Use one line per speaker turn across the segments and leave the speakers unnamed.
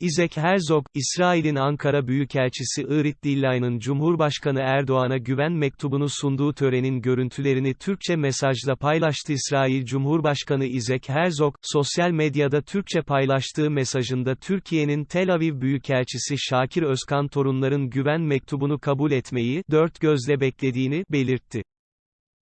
Isaac Herzog, İsrail'in Ankara Büyükelçisi Irit Dillay'ın Cumhurbaşkanı Erdoğan'a güven mektubunu sunduğu törenin görüntülerini Türkçe mesajla paylaştı. İsrail Cumhurbaşkanı Isaac Herzog, sosyal medyada Türkçe paylaştığı mesajında Türkiye'nin Tel Aviv Büyükelçisi Şakir Özkan torunların güven mektubunu kabul etmeyi, dört gözle beklediğini, belirtti.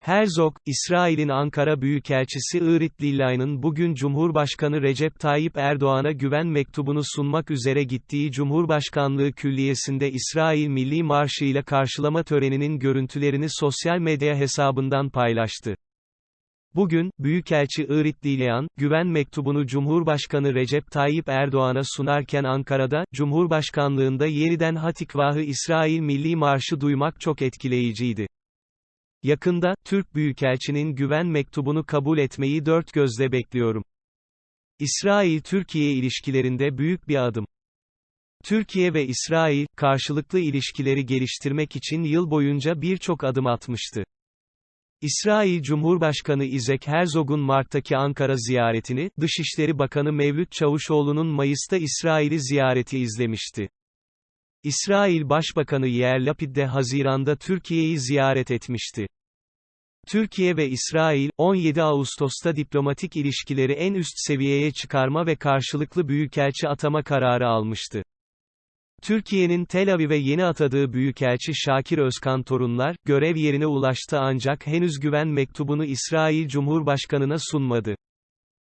Herzog, İsrail'in Ankara Büyükelçisi Irit Dillay'ın bugün Cumhurbaşkanı Recep Tayyip Erdoğan'a güven mektubunu sunmak üzere gittiği Cumhurbaşkanlığı Külliyesi'nde İsrail Milli Marşı ile karşılama töreninin görüntülerini sosyal medya hesabından paylaştı. Bugün, Büyükelçi Irit Dilyan, güven mektubunu Cumhurbaşkanı Recep Tayyip Erdoğan'a sunarken Ankara'da, Cumhurbaşkanlığında yeniden Hatikvahı İsrail Milli Marşı duymak çok etkileyiciydi. Yakında, Türk Büyükelçinin güven mektubunu kabul etmeyi dört gözle bekliyorum. İsrail-Türkiye ilişkilerinde büyük bir adım. Türkiye ve İsrail, karşılıklı ilişkileri geliştirmek için yıl boyunca birçok adım atmıştı. İsrail Cumhurbaşkanı Isaac Herzog'un Mart'taki Ankara ziyaretini, Dışişleri Bakanı Mevlüt Çavuşoğlu'nun Mayıs'ta İsrail'i ziyareti izlemişti. İsrail Başbakanı Yair Lapid de Haziran'da Türkiye'yi ziyaret etmişti. Türkiye ve İsrail, 17 Ağustos'ta diplomatik ilişkileri en üst seviyeye çıkarma ve karşılıklı büyükelçi atama kararı almıştı. Türkiye'nin Tel Aviv'e yeni atadığı Büyükelçi Şakir Özkan torunlar, görev yerine ulaştı ancak henüz güven mektubunu İsrail Cumhurbaşkanına sunmadı.